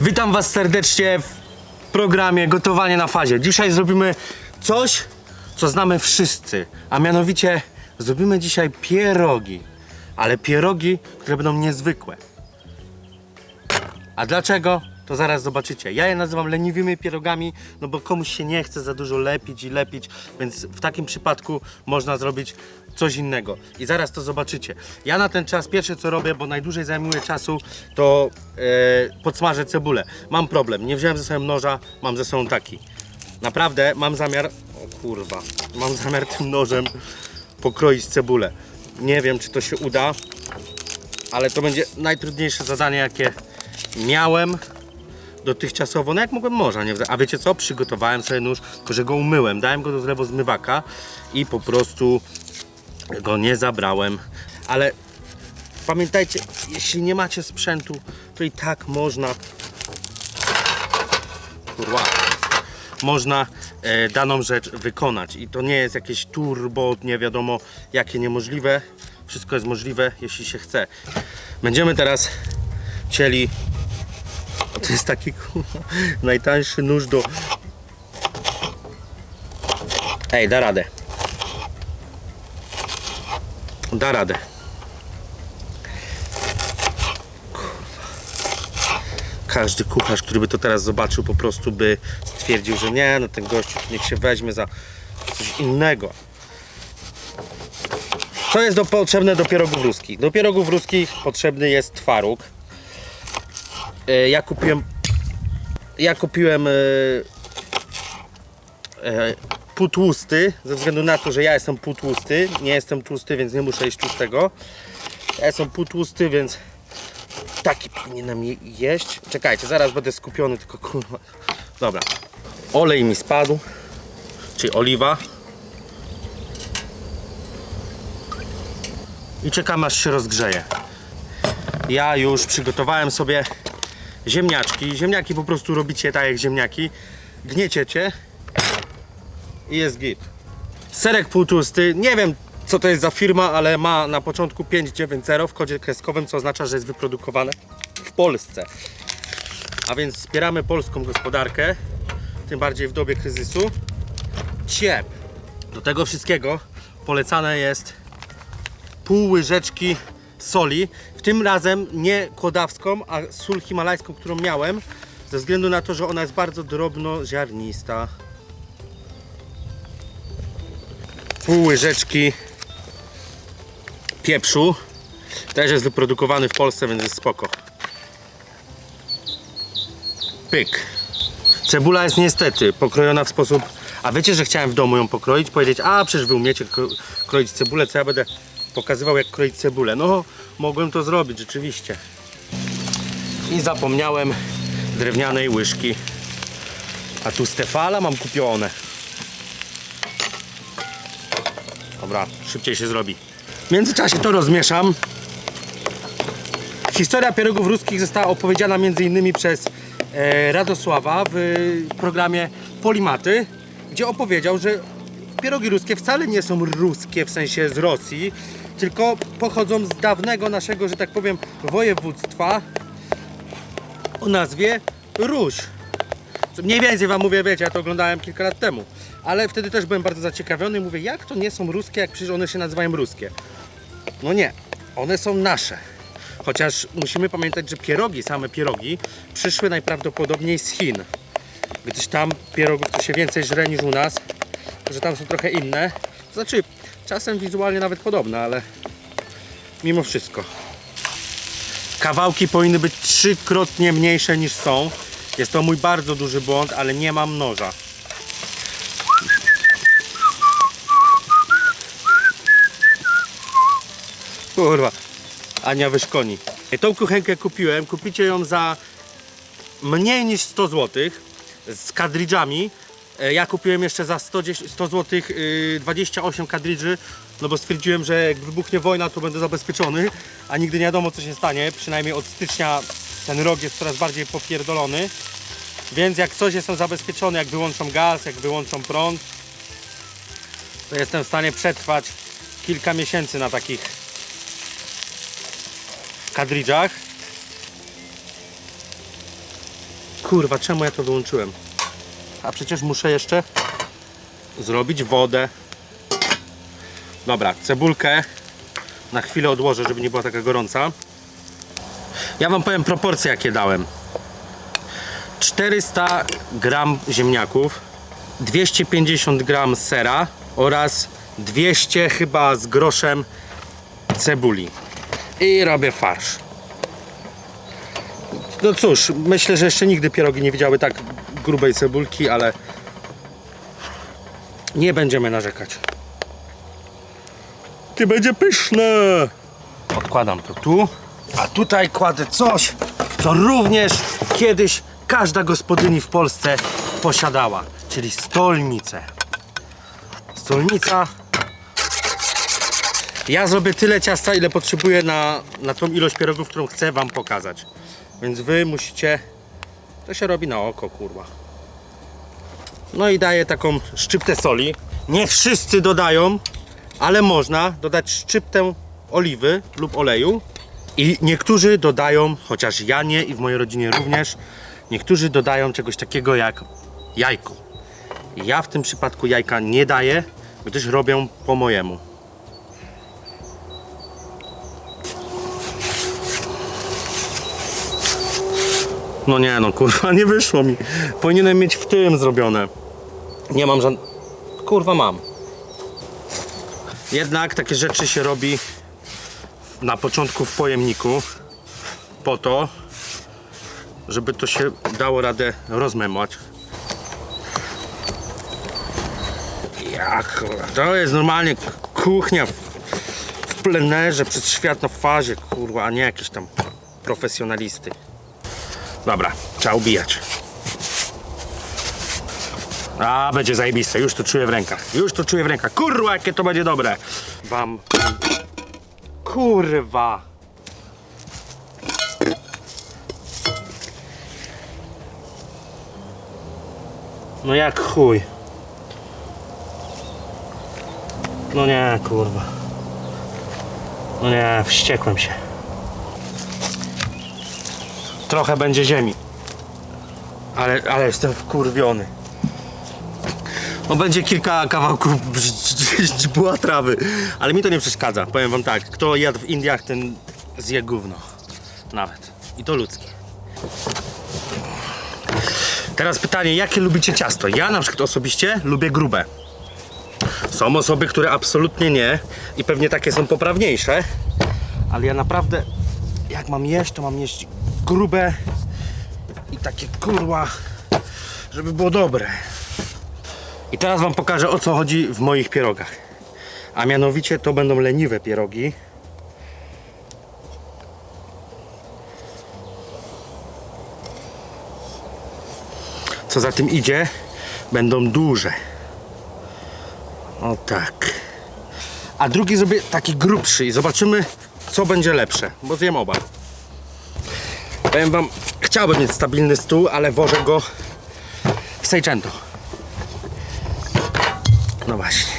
Witam Was serdecznie w programie Gotowanie na fazie. Dzisiaj zrobimy coś, co znamy wszyscy, a mianowicie zrobimy dzisiaj pierogi. Ale pierogi, które będą niezwykłe. A dlaczego? To zaraz zobaczycie. Ja je nazywam leniwymi pierogami, no bo komuś się nie chce za dużo lepić i lepić, więc w takim przypadku można zrobić coś innego. I zaraz to zobaczycie. Ja na ten czas pierwsze co robię, bo najdłużej zajmuje czasu, to e, podsmażę cebulę. Mam problem, nie wziąłem ze sobą noża, mam ze sobą taki. Naprawdę mam zamiar, o kurwa, mam zamiar tym nożem pokroić cebulę. Nie wiem czy to się uda, ale to będzie najtrudniejsze zadanie jakie miałem dotychczasowo, no jak mogłem morza, nie? A wiecie co? Przygotowałem sobie nóż, tylko że go umyłem, dałem go do zlewozmywaka i po prostu go nie zabrałem. Ale pamiętajcie, jeśli nie macie sprzętu, to i tak można kurwa, można e, daną rzecz wykonać i to nie jest jakieś turbo, nie wiadomo jakie niemożliwe. Wszystko jest możliwe, jeśli się chce. Będziemy teraz cieli to jest taki najtańszy nóż do. Ej, da radę. Da radę. Każdy kucharz, który by to teraz zobaczył, po prostu by stwierdził, że nie, no ten gościu niech się weźmie za coś innego. Co jest do, potrzebne do pierogów ruskich? Do pierogów ruskich potrzebny jest twaróg. E, ja kupiłem ja kupiłem e, e, półtłusty ze względu na to, że ja jestem półtłusty nie jestem tłusty, więc nie muszę jeść tłustego. Ja jestem półtłusty, więc taki powinienem je- jeść. Czekajcie, zaraz będę skupiony tylko kurwa. Dobra, olej mi spadł czyli oliwa. I czekam aż się rozgrzeje. Ja już przygotowałem sobie ziemniaczki. Ziemniaki po prostu robicie tak jak ziemniaki. Gnieciecie i jest git. Serek półtłusty. Nie wiem co to jest za firma, ale ma na początku 590 w kodzie kreskowym, co oznacza, że jest wyprodukowane w Polsce. A więc wspieramy polską gospodarkę, tym bardziej w dobie kryzysu. Ciep. Do tego wszystkiego polecane jest pół łyżeczki soli. W tym razem nie kłodawską, a sól himalajską, którą miałem, ze względu na to, że ona jest bardzo drobnoziarnista. Pół łyżeczki pieprzu. Też jest wyprodukowany w Polsce, więc jest spoko. Pyk. Cebula jest niestety pokrojona w sposób. A wiecie, że chciałem w domu ją pokroić? Powiedzieć, a przecież wy umiecie kro- kroić cebulę, co ja będę pokazywał jak kroić cebulę. No, mogłem to zrobić rzeczywiście. I zapomniałem drewnianej łyżki. A tu Stefala mam kupione. Dobra, szybciej się zrobi. W międzyczasie to rozmieszam. Historia pierogów ruskich została opowiedziana m.in. przez e, Radosława w programie Polimaty, gdzie opowiedział, że pierogi ruskie wcale nie są ruskie w sensie z Rosji, tylko pochodzą z dawnego naszego, że tak powiem, województwa o nazwie Ruś. Co Mniej więcej wam mówię, wiecie, ja to oglądałem kilka lat temu. Ale wtedy też byłem bardzo zaciekawiony. Mówię, jak to nie są ruskie, jak przecież one się nazywają ruskie. No nie, one są nasze. Chociaż musimy pamiętać, że pierogi, same pierogi, przyszły najprawdopodobniej z Chin. Gdyż tam pierogów to się więcej żre niż u nas, że tam są trochę inne. To znaczy, czasem wizualnie nawet podobne, ale mimo wszystko. Kawałki powinny być trzykrotnie mniejsze niż są. Jest to mój bardzo duży błąd, ale nie mam noża. Kurwa, Ania wyszkoni. Tą kuchenkę kupiłem, kupicie ją za mniej niż 100 zł z kadridżami. E, Ja kupiłem jeszcze za 100, 100 zł 28 kadridży, no bo stwierdziłem, że jak wybuchnie wojna, to będę zabezpieczony, a nigdy nie wiadomo co się stanie. Przynajmniej od stycznia ten rok jest coraz bardziej popierdolony. Więc jak coś jestem zabezpieczony, jak wyłączą gaz, jak wyłączą prąd, to jestem w stanie przetrwać kilka miesięcy na takich kadridżach. Kurwa, czemu ja to wyłączyłem? A przecież muszę jeszcze zrobić wodę. Dobra, cebulkę na chwilę odłożę, żeby nie była taka gorąca. Ja wam powiem proporcje jakie dałem. 400 gram ziemniaków, 250 gram sera oraz 200 chyba z groszem cebuli. I robię farsz. No cóż, myślę, że jeszcze nigdy pierogi nie widziały tak grubej cebulki, ale nie będziemy narzekać. Ty będzie pyszne! Odkładam to tu, a tutaj kładę coś, co również kiedyś każda gospodyni w Polsce posiadała, czyli stolnicę. Stolnica. Ja zrobię tyle ciasta, ile potrzebuję na, na tą ilość pierogów, którą chcę wam pokazać. Więc wy musicie... To się robi na oko, kurwa. No i daję taką szczyptę soli. Nie wszyscy dodają, ale można dodać szczyptę oliwy lub oleju. I niektórzy dodają, chociaż ja nie i w mojej rodzinie również, niektórzy dodają czegoś takiego jak jajko. Ja w tym przypadku jajka nie daję, gdyż robię po mojemu. No nie no, kurwa, nie wyszło mi. Powinienem mieć w tym zrobione. Nie mam żadnego... Kurwa, mam. Jednak takie rzeczy się robi na początku w pojemniku po to, żeby to się dało radę rozmemłać. Jak to jest normalnie kuchnia w plenerze przez świat na fazie, kurwa, a nie jakieś tam profesjonalisty. Dobra, trzeba ubijać. A, będzie zajebiste, już to czuję w rękach. Już to czuję w rękach. Kurwa, jakie to będzie dobre. Wam. Kurwa. No jak chuj. No nie, kurwa. No nie, wściekłem się. Trochę będzie ziemi. Ale, ale jestem wkurwiony. No będzie kilka kawałków źdźbła trawy, ale mi to nie przeszkadza. Powiem wam tak, kto jadł w Indiach, ten zje gówno. Nawet. I to ludzkie. Teraz pytanie, jakie lubicie ciasto? Ja na przykład osobiście lubię grube. Są osoby, które absolutnie nie i pewnie takie są poprawniejsze, ale ja naprawdę jak mam jeść, to mam jeść grube i takie kurwa, żeby było dobre. I teraz wam pokażę o co chodzi w moich pierogach. A mianowicie to będą leniwe pierogi. Co za tym idzie, będą duże. O tak. A drugi zrobię taki grubszy i zobaczymy co będzie lepsze, bo zjem oba. Powiem wam, chciałbym mieć stabilny stół, ale wożę go w Seicento. No właśnie.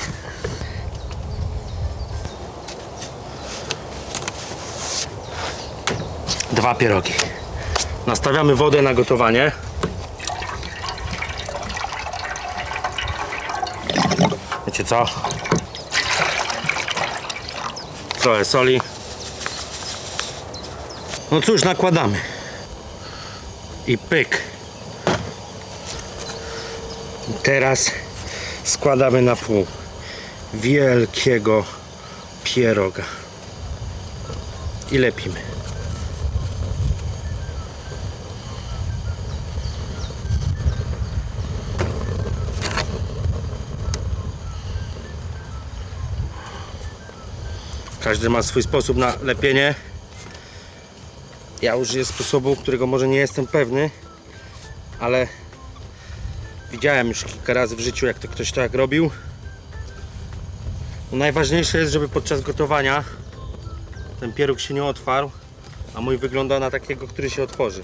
Dwa pierogi. Nastawiamy wodę na gotowanie. Wiecie co? Trochę soli. No cóż, nakładamy. I pyk. Teraz składamy na pół wielkiego pieroga. I lepimy. Każdy ma swój sposób na lepienie. Ja użyję sposobu, którego może nie jestem pewny, ale widziałem już kilka razy w życiu, jak to ktoś tak robił. No najważniejsze jest, żeby podczas gotowania ten pieróg się nie otwarł, a mój wygląda na takiego, który się otworzy.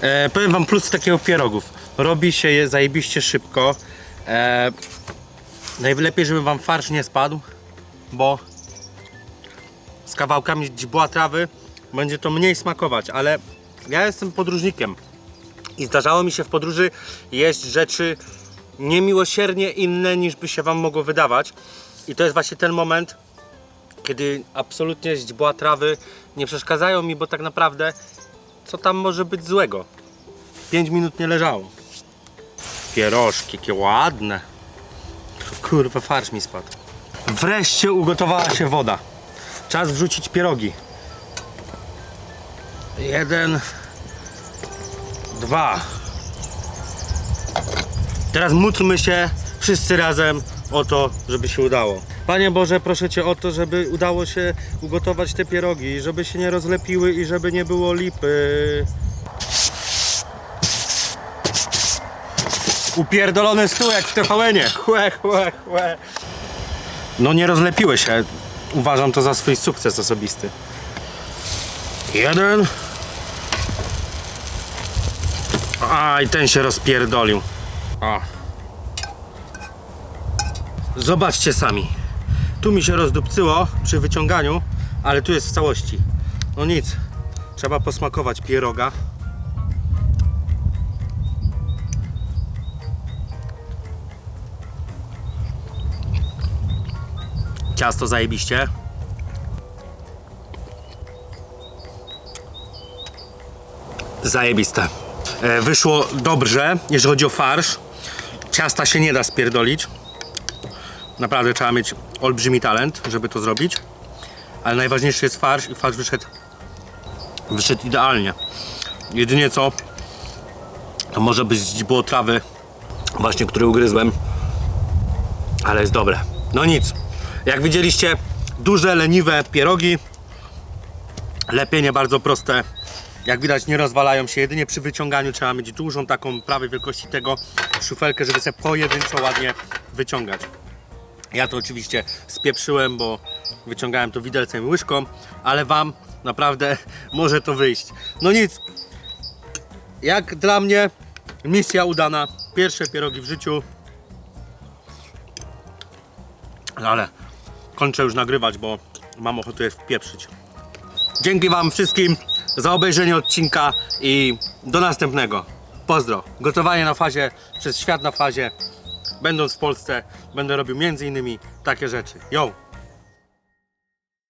E, powiem wam plus takiego pierogów. Robi się je zajebiście szybko. E, najlepiej, żeby wam farsz nie spadł, bo z kawałkami dzibła trawy, będzie to mniej smakować, ale ja jestem podróżnikiem i zdarzało mi się w podróży jeść rzeczy niemiłosiernie inne niż by się wam mogło wydawać. I to jest właśnie ten moment, kiedy absolutnie źdźbła trawy nie przeszkadzają mi, bo tak naprawdę co tam może być złego? 5 minut nie leżało. Pierożki, jakie ładne. Kurwa, farsz mi spadł. Wreszcie ugotowała się woda. Czas wrzucić pierogi. Jeden, dwa. Teraz módlmy się wszyscy razem o to, żeby się udało. Panie Boże, proszę Cię o to, żeby udało się ugotować te pierogi, żeby się nie rozlepiły i żeby nie było lipy. Upierdolony stół jak w TVN-ie. Chłe, chłe, chłe. No nie rozlepiły się. Uważam to za swój sukces osobisty. Jeden. A, i ten się rozpierdolił. O. Zobaczcie sami. Tu mi się rozdupcyło przy wyciąganiu, ale tu jest w całości. No nic. Trzeba posmakować pieroga. Ciasto zajebiście. Zajebiste. E, Wyszło dobrze, jeżeli chodzi o farsz. Ciasta się nie da spierdolić. Naprawdę trzeba mieć olbrzymi talent, żeby to zrobić. Ale najważniejszy jest farsz i farsz wyszedł, wyszedł idealnie. Jedynie co, to może być było trawy, właśnie które ugryzłem. Ale jest dobre. No nic. Jak widzieliście, duże, leniwe pierogi. Lepienie bardzo proste. Jak widać nie rozwalają się, jedynie przy wyciąganiu trzeba mieć dużą taką prawej wielkości tego szufelkę, żeby sobie pojedynczo ładnie wyciągać. Ja to oczywiście spieprzyłem, bo wyciągałem to widelcem i łyżką, ale Wam naprawdę może to wyjść. No nic, jak dla mnie misja udana, pierwsze pierogi w życiu, No ale kończę już nagrywać, bo mam ochotę je wpieprzyć. Dzięki Wam wszystkim za obejrzenie odcinka i do następnego. Pozdro. Gotowanie na fazie, przez świat na fazie. Będąc w Polsce, będę robił między innymi takie rzeczy. Yo!